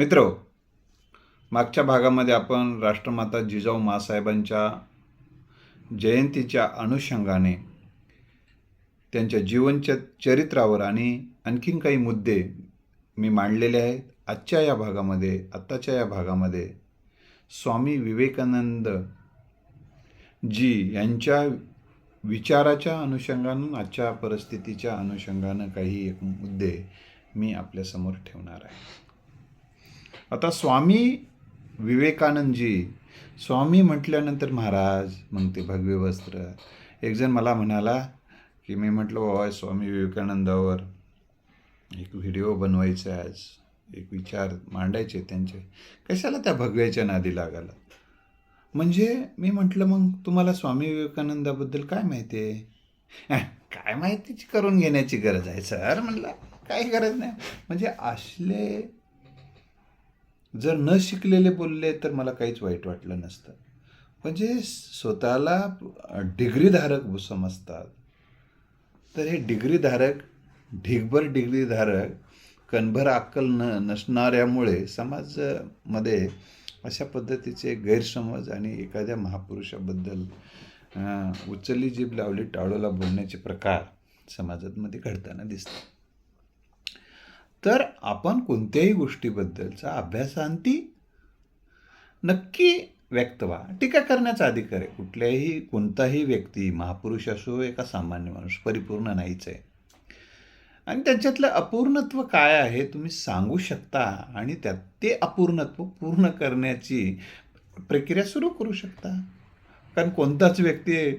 मित्र मागच्या भागामध्ये आपण राष्ट्रमाता जिजाऊ मासाहेबांच्या जयंतीच्या अनुषंगाने त्यांच्या जीवनच्या चरित्रावर आणि आणखीन काही मुद्दे मी मांडलेले आहेत. आजच्या या भागामध्ये आत्ताच्या या भागामध्ये स्वामी विवेकानंद जी यांच्या विचाराच्या अनुषंगानं आजच्या परिस्थितीच्या अनुषंगानं काही एक मुद्दे मी आपल्यासमोर ठेवणार आहे. आता स्वामी विवेकानंदजी स्वामी म्हटल्यानंतर महाराज मग ते भगवे वस्त्र. एक जण मला म्हणाला की मी म्हटलं बाबा स्वामी विवेकानंदावर एक व्हिडिओ बनवायचा आहे आज. एक विचार मांडायचे त्यांचे. कशाला त्या भगव्याच्या नादी लागायला? म्हणजे मी म्हटलं मग तुम्हाला स्वामी विवेकानंदाबद्दल काय माहिती आहे? काय माहितीची करून घेण्याची गरज आहे सर? म्हटलं काही गरज नाही. म्हणजे असले जर न शिकलेले बोलले तर मला काहीच वाईट वाटलं नसतं. म्हणजे स्वतःला डिग्रीधारक समजतात. तर हे डिग्रीधारक ढिगभर डिग्रीधारक कणभर अक्कल न नसणाऱ्यामुळे समाजामध्ये अशा पद्धतीचे गैरसमज आणि एखाद्या महापुरुषाबद्दल उचलली जीभ लावली टाळूला बोलण्याचे प्रकार समाजामध्ये घडताना दिसतात. तर आपण कोणत्याही गोष्टीबद्दलचा अभ्यासांती नक्की व्यक्त व्हा. टीका करण्याचा अधिकार आहे. कुठल्याही कोणताही व्यक्ती महापुरुष असो एका सामान्य माणूस परिपूर्ण नाहीच आहे. आणि त्यांच्यातलं अपूर्णत्व काय आहे तुम्ही सांगू शकता आणि त्यात ते अपूर्णत्व पूर्ण करण्याची प्रक्रिया सुरू करू शकता. कारण कोणताच व्यक्ती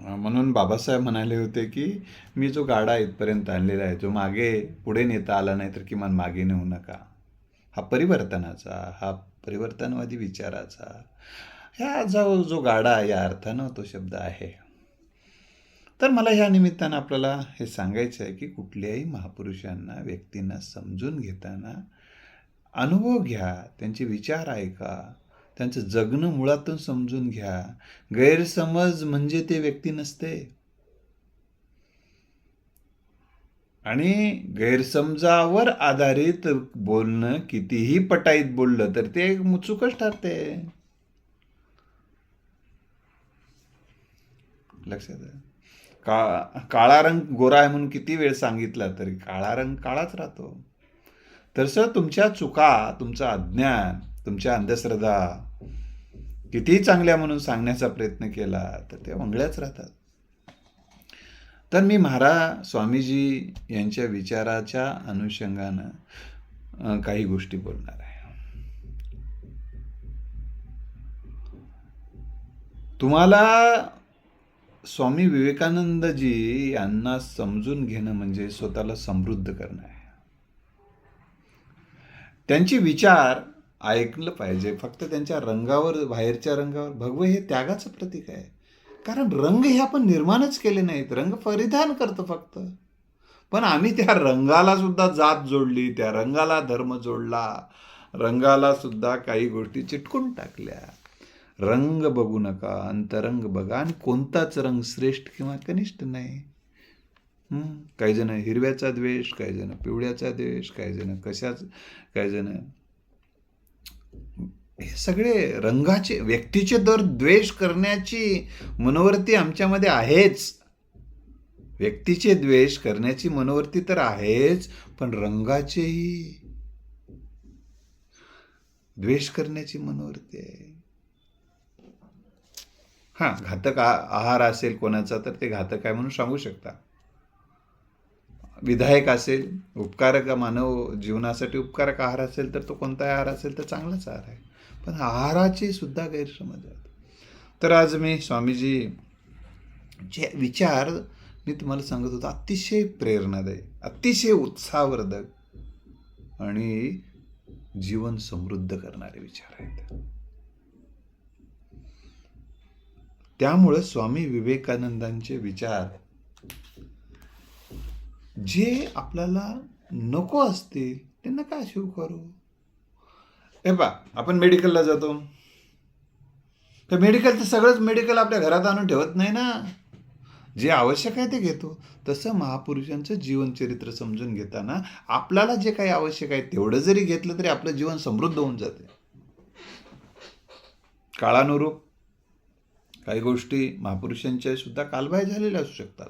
म्हणून बाबासाहेब म्हणाले होते की मी जो गाडा इथपर्यंत आणलेला आहे जो मागे पुढे नेता आला नाही तर किमान मागे नेऊ नका. हा परिवर्तनाचा हा परिवर्तनवादी विचाराचा ह्या जो जो गाडा या अर्थानं तो शब्द आहे. तर मला ह्या निमित्तानं आपल्याला हे सांगायचं आहे की कुठल्याही महापुरुषांना व्यक्तींना समजून घेताना अनुभव घ्या त्यांचे विचार ऐका. त्यांचं जगणं मुळातून समजून घ्या. गैरसमज म्हणजे ते व्यक्ती नसते. आणि गैरसमजावर आधारित बोलणं कितीही पटाईत बोललं तर ते चुकच ठरते. लक्षात का काळा रंग गोरा आहे म्हणून किती वेळ सांगितला तरी काळा रंग काळाच राहतो. तर सर तुमच्या चुका तुमचं अज्ञान तुमच्या अंधश्रद्धा कितीही चांगल्या म्हणून सांगण्याचा प्रयत्न केला तर त्या वंगळ्याच राहतात. तर मी महाराज स्वामीजी यांच्या विचाराच्या अनुषंगानं काही गोष्टी बोलणार आहे. तुम्हाला स्वामी विवेकानंदजी यांना समजून घेणं म्हणजे स्वतःला समृद्ध करणं आहे. त्यांचे विचार ऐकलं पाहिजे. फक्त त्यांच्या रंगावर बाहेरच्या रंगावर भगवं हे त्यागाचं प्रतीक आहे. कारण रंग हे आपण निर्माणच केले नाहीत. रंग परिधान करतो फक्त. पण आम्ही त्या रंगाला सुद्धा जात जोडली त्या रंगाला धर्म जोडला रंगाला सुद्धा काही गोष्टी चिटकून टाकल्या. रंग बघू नका अंतरंग बघा. आणि कोणताच रंग श्रेष्ठ किंवा कनिष्ठ नाही. काही जण हिरव्याचा द्वेष काही जण पिवळ्याचा द्वेष काही जण कशाच काही जण हे सगळे रंगाचे व्यक्तीचे दर द्वेष करण्याची मनोवृत्ती आमच्यामध्ये आहेच. व्यक्तीचे द्वेष करण्याची मनोवृत्ती तर आहेच पण रंगाचेही द्वेष करण्याची मनोवृत्ती आहे. हां घातक आहार असेल कोणाचा तर ते घातक आहे म्हणून सांगू शकता. विधायक असेल उपकारक मानव जीवनासाठी उपकारक आहार असेल तर तो कोणता आहार असेल तर चांगलाच आहार आहे. पण आहाराचे सुद्धा गैरसमज आहेत. तर आज मी स्वामीजी जे विचार मी तुम्हाला सांगत होतो अतिशय प्रेरणादायी अतिशय उत्साहवर्धक आणि जीवन समृद्ध करणारे विचार आहेत. त्यामुळं स्वामी विवेकानंदांचे विचार जे आपल्याला नको असतील ते नका शिव करू? हे पा आपण मेडिकलला जातो. तर मेडिकल तर सगळंच मेडिकल आपल्या घरात आणून ठेवत नाही ना. जे आवश्यक आहे ते घेतो. तसं महापुरुषांचं जीवनचरित्र समजून घेताना आपल्याला जे काही आवश्यक आहे तेवढं जरी घेतलं तरी आपलं जीवन समृद्ध होऊन जाते. काळानुरूप काही गोष्टी महापुरुषांच्या सुद्धा कालबाह्य झालेल्या असू शकतात.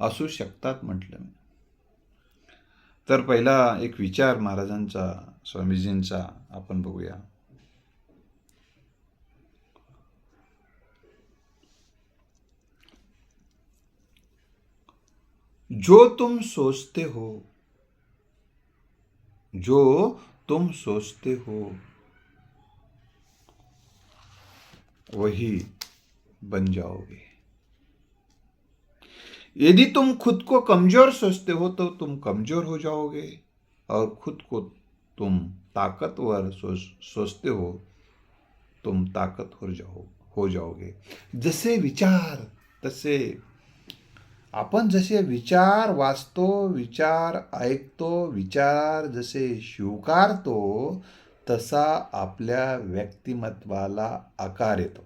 असू शकतात म्हटलं मी. तर पहिला एक विचार महाराजांचा, स्वामीजींचा आपण बघूया. जो तुम सोचते हो, जो तुम सोचते हो, वही बन जाओगे। यदि तुम खुद को कमज़ोर सोचते हो तो तुम कमज़ोर हो जाओगे। और खुद को तुम ताकतवर सोच, सोचते हो, तुम ताकतवर जाओ, हो जाओगे। जसे विचार, तसे आपण जसे विचार वाचतो विचार ऐकतो विचार जसे स्वीकारतो, तसा आपल्या व्यक्तिमत्वाला आकार येतो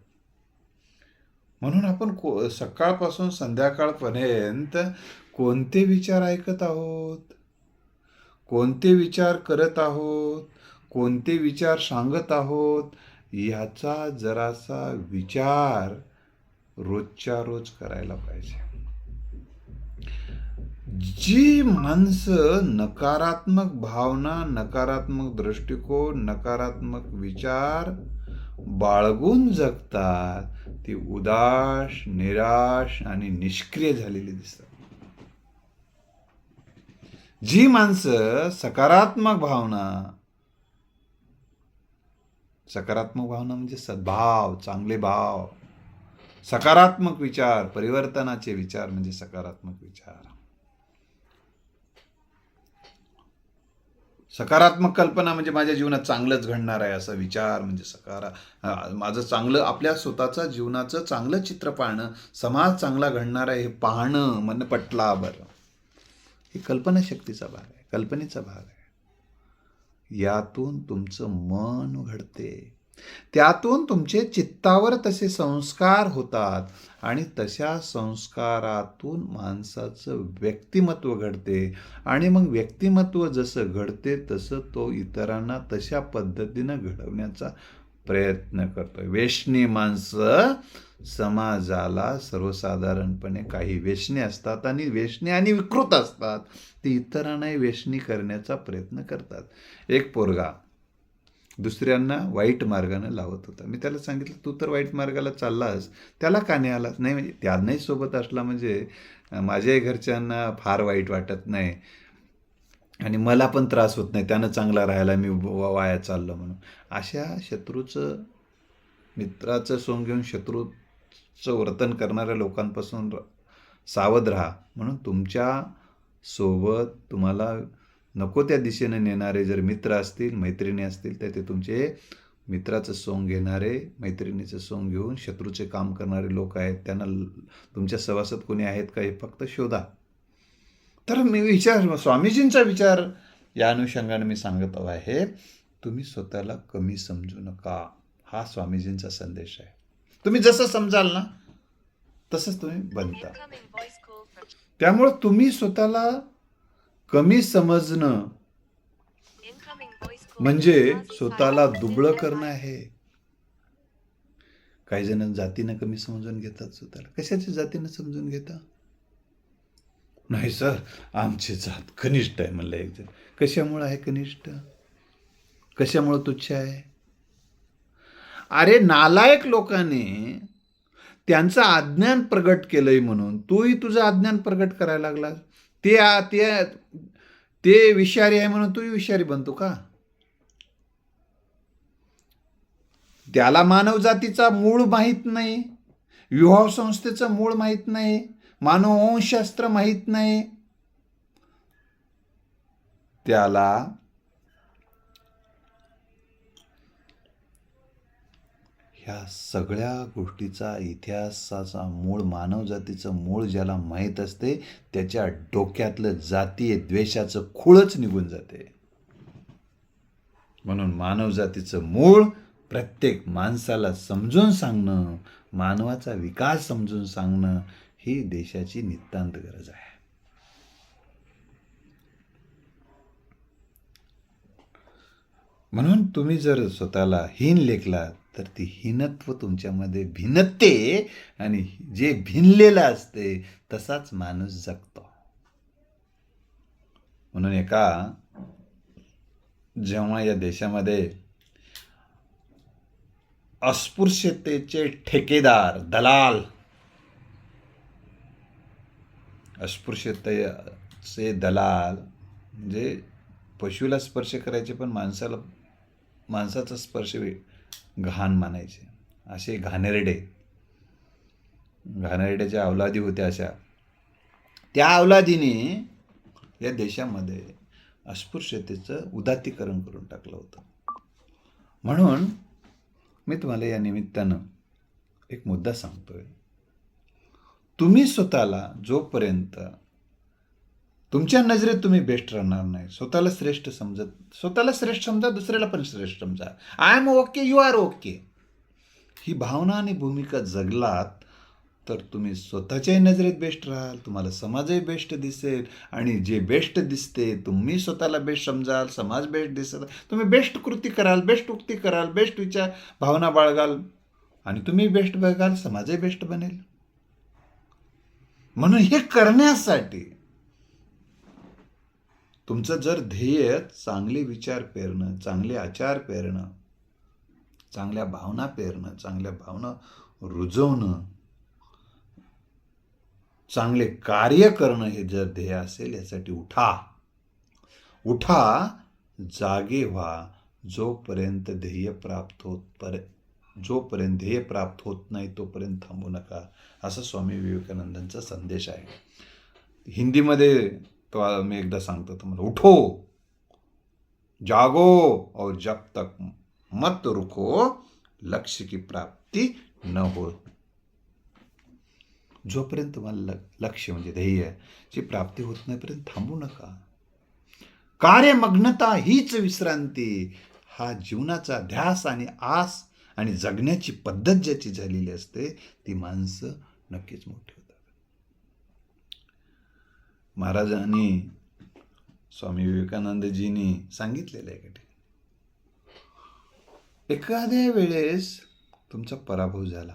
म्हणून आपण को सकाळपासून संध्याकाळपर्यंत कोणते विचार ऐकत आहोत? कोणते विचार करत आहोत? कोणते विचार सांगत आहोत? याचा जरासा विचार रोजच्या रोज करायला पाहिजे. जी माणसं नकारात्मक भावना नकारात्मक दृष्टिकोन नकारात्मक विचार बाळगून जगतात ती उदास निराश आणि निष्क्रिय झालेली दिसतात. जी माणसं सकारात्मक भावना सकारात्मक भावना म्हणजे सद्भाव चांगले भाव सकारात्मक विचार परिवर्तनाचे विचार म्हणजे सकारात्मक विचार. सकारात्मक कल्पना म्हणजे माझ्या जीवनात चांगलंच घडणार आहे असा विचार म्हणजे सकारा माझं चांगलं आपल्या स्वतःचा जीवनाचं चांगलं चित्र पाहणं समाज चांगला घडणार आहे हे पाहणं मन पटला बरं. हे कल्पनाशक्तीचा भाग आहे कल्पनेचा भाग आहे. यातून तुमचं मन घडते त्यातून तुमचे चित्तावर तसे संस्कार होतात आणि तशा संस्कारातून माणसाचं व्यक्तिमत्व घडते. आणि मग व्यक्तिमत्व जसं घडते तसं तो इतरांना तशा पद्धतीनं घडवण्याचा प्रयत्न करतो वेशणी माणसं समाजाला सर्वसाधारणपणे काही वेशने असतात आणि वेशने आणि विकृत असतात. ते इतरांनाही वेशणी करण्याचा प्रयत्न करतात. एक पोरगा दुसऱ्यांना वाईट मार्गाने लावत होता. मी त्याला सांगितलं तू तर वाईट मार्गाला चाललास. त्याला का नाही आलास? नाही म्हणजे त्यांनाही सोबत असला म्हणजे माझ्याही घरच्यांना फार वाईट वाटत नाही आणि मला पण त्रास होत नाही. त्यानं चांगला राहायला मी वाया चाललो म्हणून. अशा शत्रूचं मित्राचं सोंग घेऊन शत्रूचं वर्तन करणाऱ्या लोकांपासून सावध राहा. म्हणून तुमच्यासोबत तुम्हाला नको त्या दिशेने नेणारे जर मित्र असतील मैत्रिणी असतील तर ते तुमचे मित्राचं सोंग घेणारे मैत्रिणीचं सोंग घेऊन शत्रूचे काम करणारे लोक आहेत. त्यांना तुमच्या सभासद कोणी आहेत का हे फक्त शोधा. तर मी विचार स्वामीजींचा विचार या अनुषंगाने मी सांगत आहे तुम्ही स्वतःला कमी समजू नका. हा स्वामीजींचा संदेश आहे. तुम्ही जसं समजाल ना तसंच तुम्ही बनता. त्यामुळं तुम्ही स्वतःला कमी समजणं म्हणजे स्वतःला 555 दुबळं करणं आहे. काही जण जातीनं कमी समजून घेतात स्वतःला. कशाच्या जातीनं समजून घेता? नाही सर आमची जात कनिष्ठ आहे म्हणलं एक जण. कशामुळं आहे कनिष्ठ? कशामुळं तुच्छ आहे? अरे नालायक लोकांनी त्यांचं अज्ञान प्रगट केलंय म्हणून. तूही तुझं अज्ञान प्रगट करायला लागलास. ते ते ते विषारी आहे म्हणून तूही विषारी बनतो का? त्याला मानव जातीचा मूळ माहीत नाही विवाह संस्थेचं मूळ माहीत नाही मानववंशशास्त्र माहीत नाही. त्याला ह्या सगळ्या गोष्टीचा इतिहासाचा मूळ मानव जातीचं मूळ ज्याला माहीत असते त्याच्या डोक्यातलं जातीय द्वेषाचं खूळच निघून जाते. म्हणून मानव जातीचं मूळ प्रत्येक माणसाला समजून सांगणं मानवाचा विकास समजून सांगणं ही देशाची नितांत गरज आहे. म्हणून तुम्ही जर स्वतःला हीन लेखलात तर ती हीनत्व तुमच्यामध्ये भिनते आणि जे भिनलेलं असते तसाच माणूस जगतो. म्हणून एका जेव्हा या देशामध्ये अस्पृश्यतेचे ठेकेदार दलाल अस्पृश्यतेचे दलाल म्हणजे पशुला स्पर्श करायचे पण माणसाला माणसाचा स्पर्श घाण मानायचे. असे घाणेरडे. घाणेरड्याच्या अवलादी होत्या अशा. त्या अवलादीने या देशामध्ये अस्पृश्यतेचं उदात्तीकरण करून टाकलं होतं. म्हणून मी तुम्हाला या निमित्तानं एक मुद्दा सांगतोय. तुम्ही स्वतःला जोपर्यंत तुमच्या नजरेत तुम्ही बेस्ट राहणार नाही. स्वतःला श्रेष्ठ समजत स्वतःला श्रेष्ठ समजा दुसऱ्याला पण श्रेष्ठ समजा. I am okay you are okay ही भावना आणि भूमिका जगलात तर तुम्ही स्वतःच्याही नजरेत बेस्ट राहाल तुम्हाला समाजही बेस्ट दिसेल. आणि जे बेस्ट दिसते तुम्ही स्वतःला बेस्ट समजाल समाज बेस्ट दिसेल. तुम्ही बेस्ट कृती कराल बेस्ट उक्ती कराल बेस्ट विचार भावना बाळगाल. आणि तुम्ही बेस्ट बघाल समाजही बेस्ट बनेल. म्हणून हे करण्यासाठी तुमचं जर ध्येय चांगले विचार पेरणं चांगले आचार पेरणं चांगल्या भावना पेरणं चांगल्या भावना रुजवणं चांगले कार्य करणं हे जर ध्येय असेल यासाठी उठा. उठा जागे व्हा. जोपर्यंत ध्येय प्राप्त होत पर जोपर्यंत ध्येय प्राप्त होत नाही तोपर्यंत थांबू नका. असा स्वामी विवेकानंदांचा संदेश आहे. हिंदीमध्ये तो मी एकदा सांगतो तुम्हाला उठो जागो और जब तक मत रुको लक्ष्य की प्राप्ती न हो. जोपर्यंत तुम्हाला ल- लक्ष्य म्हणजे ध्येय ची प्राप्ती होत नाहीपर्यंत थांबू नका. कार्यमग्नता हीच विश्रांती. हा जीवनाचा ध्यास आणि आस आणि जगण्याची पद्धत ज्याची झालेली असते ती माणसं नक्कीच मोठी महाराजांनी स्वामी विवेकानंदजींनी सांगितलेलं आहे का एखाद्या वेळेस तुमचा पराभव झाला.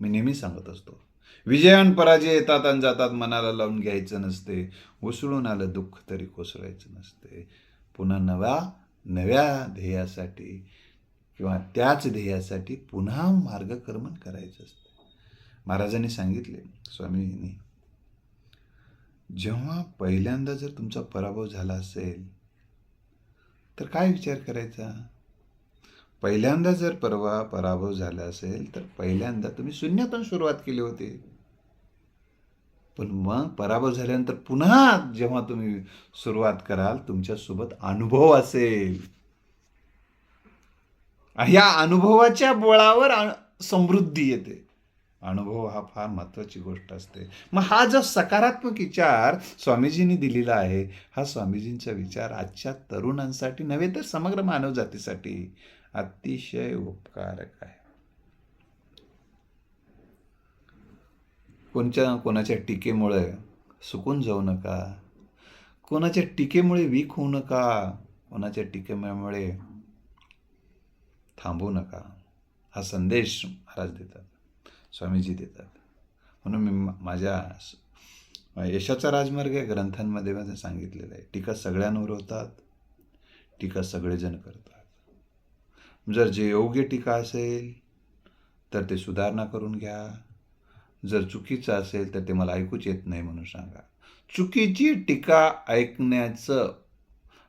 मी नेहमी सांगत असतो. विजय आणि पराजय येतात आणि जातात मनाला लावून घ्यायचं नसते. उसळून आलं दुःख तरी कोसळायचं नसते. पुन्हा नव्या नव्या ध्येयासाठी किंवा त्याच ध्येयासाठी पुन्हा मार्गक्रमण करायचं असतं. महाराजांनी सांगितले स्वामींनी जेव्हा पहिल्यांदा जर तुमचा पराभव झाला असेल तर काय विचार करायचा? पहिल्यांदा जर परवा पराभव झाला असेल तर पहिल्यांदा तुम्ही शून्यातून सुरुवात केली होती. पण मग पराभव झाल्यानंतर पुन्हा जेव्हा तुम्ही सुरुवात कराल तुमच्यासोबत अनुभव असेल. ह्या अनुभवाच्या बळावर समृद्धी येते. अनुभव हा फार महत्त्वाची गोष्ट असते. मग हा जो सकारात्मक विचार स्वामीजींनी दिलेला आहे हा स्वामीजींचा विचार आजच्या तरुणांसाठी नव्हे तर समग्र मानवजातीसाठी अतिशय उपकारक आहे. कोणच्या कोणाच्या टीकेमुळे सुकून जाऊ नका कोणाच्या टीकेमुळे वीक होऊ नका कोणाच्या टीकेमुळे थांबू नका हा संदेश महाराज देतात. स्वामीजी देतात. म्हणून मी माझ्या यशाचा राजमार्ग या ग्रंथांमध्ये माझं सांगितलेलं आहे. टीका सगळ्यांवर होतात टीका सगळेजण करतात. जर जे योग्य टीका असेल तर ते सुधारणा करून घ्या. जर चुकीचं असेल तर ते मला ऐकूच येत नाही म्हणून सांगा. चुकीची टीका ऐकण्याचं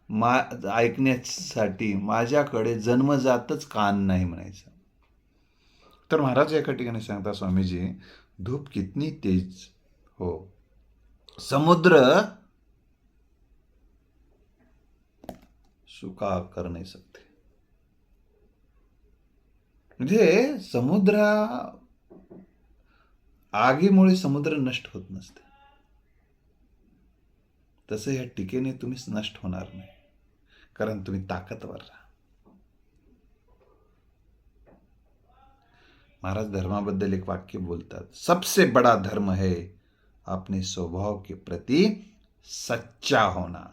मा ऐकण्यासाठी माझ्याकडे जन्मजातच कान नाही म्हणायचं. तर महाराज एका ठिकाणी सांगता स्वामीजी, धूप कितनी तेज हो. समुद्र सुका कर नाही सकते. म्हणजे समुद्र आगीमुळे समुद्र नष्ट होत नसते. तसं ह्या टीकेने नष्ट होणार नाही. कारण तुम्ही ताकदवर राहा. महाराज धर्माबद्दल एक वाक्य बोलतात सबसे बड़ा धर्म है अपने स्वभाव के प्रति सच्चा होना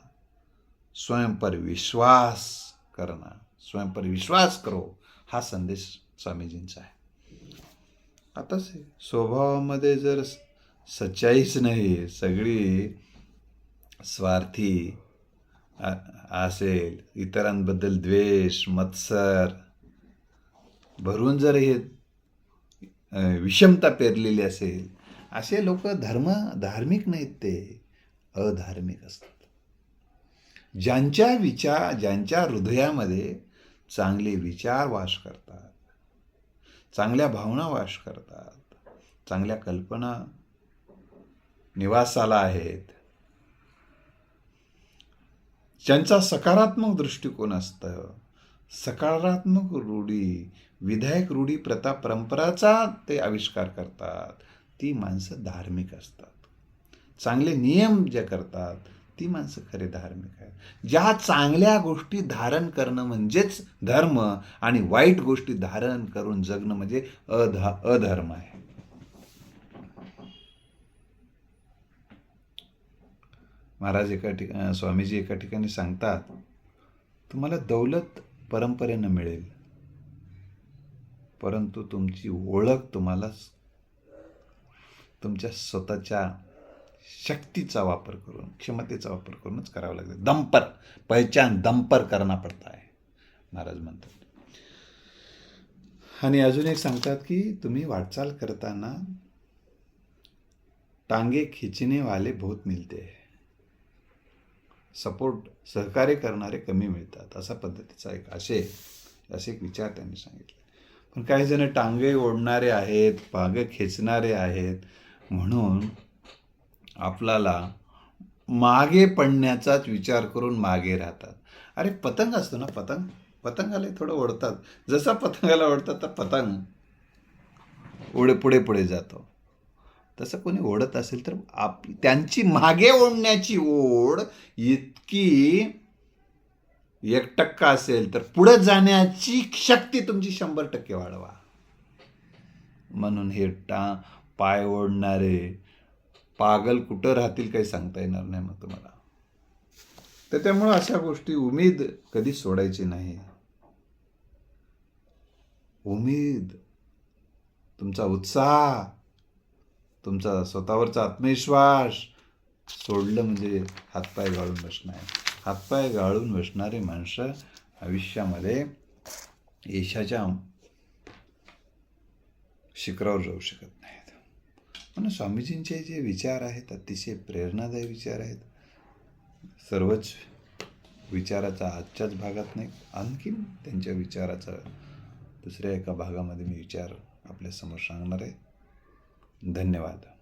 स्वयं पर विश्वास करना स्वयं पर विश्वास करो हा संदेश स्वामीजींचा आहे. आहे, स्वभावामध्ये जर सच्चाईच नाही सगळी स्वार्थी असेल इतरांबद्दल द्वेष मत्सर भरून जर हे विषमता पेरलेली असेल असे लोक धर्म धार्मिक नाहीत ते अधार्मिक असतात. ज्यांच्या विचार ज्यांच्या हृदयामध्ये चांगले विचार वास करतात चांगल्या भावना वास करतात चांगल्या कल्पना निवासाला आहेत ज्यांचा सकारात्मक दृष्टिकोन असतं सकारात्मक रूढी विधायक रूढी प्रथा परंपराचा ते आविष्कार करतात. ती माणसं धार्मिक असतात. चांगले नियम जे करतात ती माणसं खरे धार्मिक आहेत. ज्या चांगल्या गोष्टी धारण करणं म्हणजेच धर्म आणि वाईट गोष्टी धारण करून जगणं म्हणजे अधा अधर्म आहे. महाराज एका ठिकाणी स्वामीजी एका ठिकाणी सांगतात तुम्हाला दौलत परंपरेनं मिळेल. परंतु तुमची ओळख तुम्हाला तुमच्या स्वतःच्या शक्तीचा वापर करून क्षमतेचा वापर करूनच करावा लागतं. दंपर पहचान दंपर करना पडता आहे महाराज म्हणतात. आणि अजून एक सांगतात की तुम्ही वाटचाल करताना टांगे खिचने वाले बहुत मिलते. सपोर्ट सहकार्य करणारे कमी मिळतात. असा पद्धतीचा एक असे असे एक विचार त्यांनी सांगितले. पण काही जण टांगे ओढणारे आहेत पागे खेचणारे आहेत. म्हणून आपल्याला मागे पडण्याचाच विचार करून मागे राहतात. अरे पतंग असतो ना पतंग? पतंगाला थोडं ओढतात. जसा पतंगाला ओढतात तर पतंग ओढे पुढे पुढे जातो. तसं कोणी ओढत असेल तर आप त्यांची मागे ओढण्याची ओढ इतकी एक टक्का असेल तर पुढे जाण्याची शक्ती तुमची शंभर टक्के वाढवा. म्हणून हे टा पाय ओढणारे पागल कुठं राहतील काही सांगता येणार नाही मग तुम्हाला. तर त्यामुळं अशा गोष्टी उमेद कधी सोडायची नाही. उमेद तुमचा उत्साह तुमचा स्वतःवरचा आत्मविश्वास सोडलं म्हणजे हातपाय गाळून बसणं आहे. हातपाय गाळून बसणारी माणसं आयुष्यामध्ये यशाच्या शिखरावर जाऊ शकत नाहीत. म्हणून स्वामीजींचे जे विचार आहेत अतिशय प्रेरणादायी विचार आहेत. सर्वच विचाराचा आजच्याच भागात नाही आणखीन त्यांच्या विचाराचा दुसऱ्या एका भागामध्ये मी विचार आपल्यासमोर सांगणार आहे. धन्यवाद.